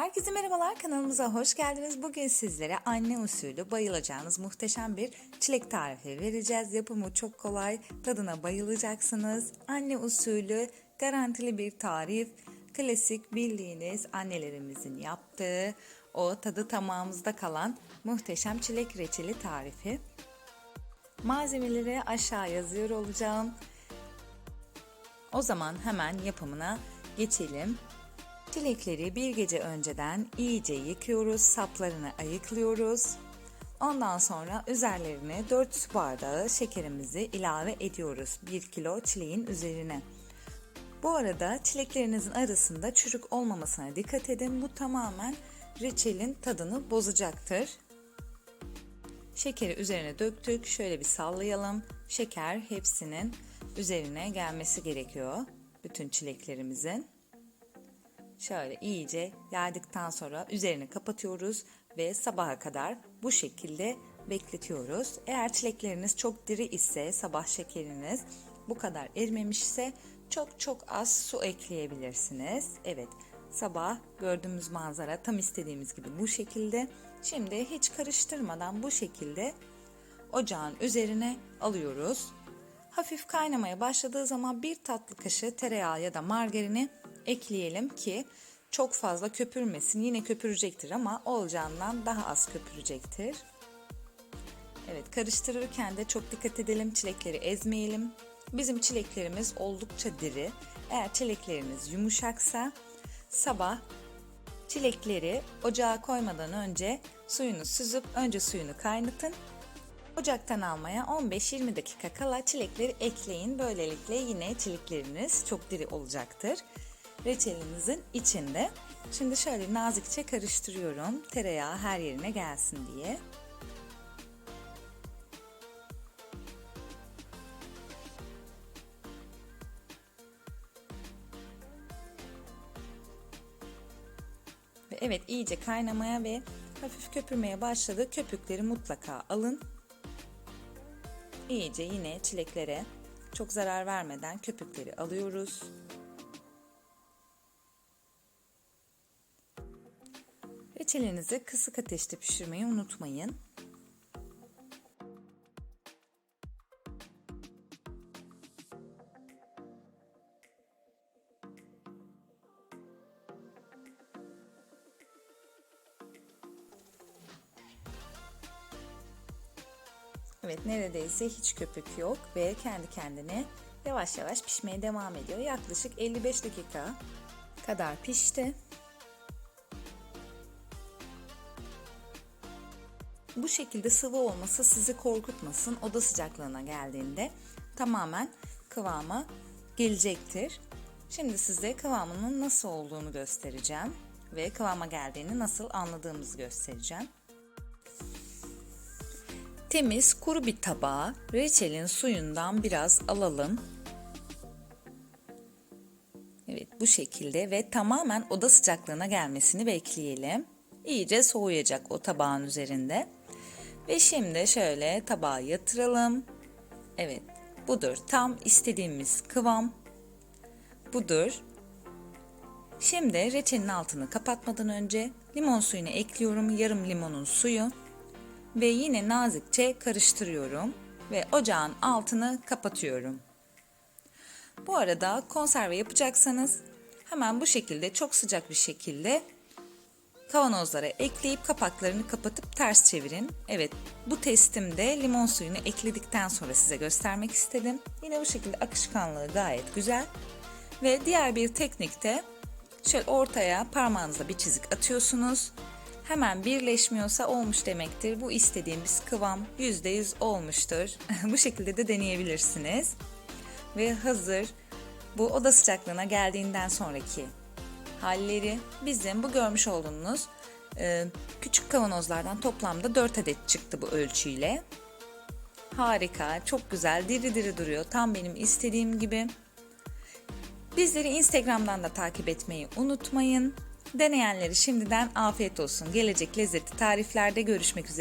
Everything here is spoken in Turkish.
Herkese merhabalar kanalımıza hoş geldiniz. Bugün sizlere anne usulü bayılacağınız muhteşem bir çilek tarifi vereceğiz. Yapımı çok kolay, tadına bayılacaksınız. Anne usulü garantili bir tarif. Klasik bildiğiniz annelerimizin yaptığı o tadı tamamımızda kalan muhteşem çilek reçeli tarifi. Malzemeleri aşağı yazıyor olacağım. O zaman hemen yapımına geçelim. Çilekleri bir gece önceden iyice yıkıyoruz, saplarını ayıklıyoruz. Ondan sonra üzerlerine 4 su bardağı şekerimizi ilave ediyoruz 1 kilo çileğin üzerine. Bu arada çileklerinizin arasında çürük olmamasına dikkat edin. Bu tamamen reçelin tadını bozacaktır. Şekeri üzerine döktük. Şöyle bir sallayalım. Şeker hepsinin üzerine gelmesi gerekiyor. Bütün çileklerimizin. Şöyle iyice yaydıktan sonra üzerini kapatıyoruz ve sabaha kadar bu şekilde bekletiyoruz. Eğer çilekleriniz çok diri ise sabah şekeriniz bu kadar erimemişse çok çok az su ekleyebilirsiniz. Evet sabah gördüğümüz manzara tam istediğimiz gibi bu şekilde. Şimdi hiç karıştırmadan bu şekilde ocağın üzerine alıyoruz. Hafif kaynamaya başladığı zaman bir tatlı kaşığı tereyağı ya da margarini ekleyelim ki çok fazla köpürmesin. Yine köpürecektir ama olacağından daha az köpürecektir. Evet karıştırırken de çok dikkat edelim çilekleri ezmeyelim. Bizim çileklerimiz oldukça diri. Eğer çilekleriniz yumuşaksa sabah çilekleri ocağa koymadan önce suyunu süzüp önce suyunu kaynatın. Ocaktan almaya 15-20 dakika kala çilekleri ekleyin. Böylelikle yine çilekleriniz çok diri olacaktır reçelinizin içinde. Şimdi şöyle nazikçe karıştırıyorum. Tereyağı her yerine gelsin diye. Ve evet iyice kaynamaya ve hafif köpürmeye başladı. Köpükleri mutlaka alın. İyice yine çileklere çok zarar vermeden köpükleri alıyoruz. Reçelinizi kısık ateşte pişirmeyi unutmayın. Evet neredeyse hiç köpük yok ve kendi kendine yavaş yavaş pişmeye devam ediyor. Yaklaşık 55 dakika kadar pişti. Bu şekilde sıvı olması sizi korkutmasın. Oda sıcaklığına geldiğinde tamamen kıvama gelecektir. Şimdi size kıvamının nasıl olduğunu göstereceğim ve kıvama geldiğini nasıl anladığımızı göstereceğim. Temiz kuru bir tabağa reçelin suyundan biraz alalım. Evet bu şekilde ve tamamen oda sıcaklığına gelmesini bekleyelim. İyice soğuyacak o tabağın üzerinde. Ve şimdi şöyle tabağa yatıralım. Evet budur tam istediğimiz kıvam. Budur. Şimdi reçelin altını kapatmadan önce limon suyunu ekliyorum. Yarım limonun suyu. Ve yine nazikçe karıştırıyorum. Ve ocağın altını kapatıyorum. Bu arada konserve yapacaksanız hemen bu şekilde çok sıcak bir şekilde kavanozlara ekleyip kapaklarını kapatıp ters çevirin. Evet bu testimde limon suyunu ekledikten sonra size göstermek istedim. Yine bu şekilde akışkanlığı gayet güzel. Ve diğer bir teknikte şöyle ortaya parmağınızla bir çizik atıyorsunuz. Hemen birleşmiyorsa olmuş demektir. Bu istediğimiz kıvam %100 olmuştur. bu şekilde de deneyebilirsiniz. Ve hazır bu oda sıcaklığına geldiğinden sonraki halleri bizim bu görmüş olduğunuz e, küçük kavanozlardan toplamda 4 adet çıktı bu ölçüyle. Harika, çok güzel, diri diri duruyor. Tam benim istediğim gibi. Bizleri Instagram'dan da takip etmeyi unutmayın. Deneyenleri şimdiden afiyet olsun. Gelecek lezzetli tariflerde görüşmek üzere.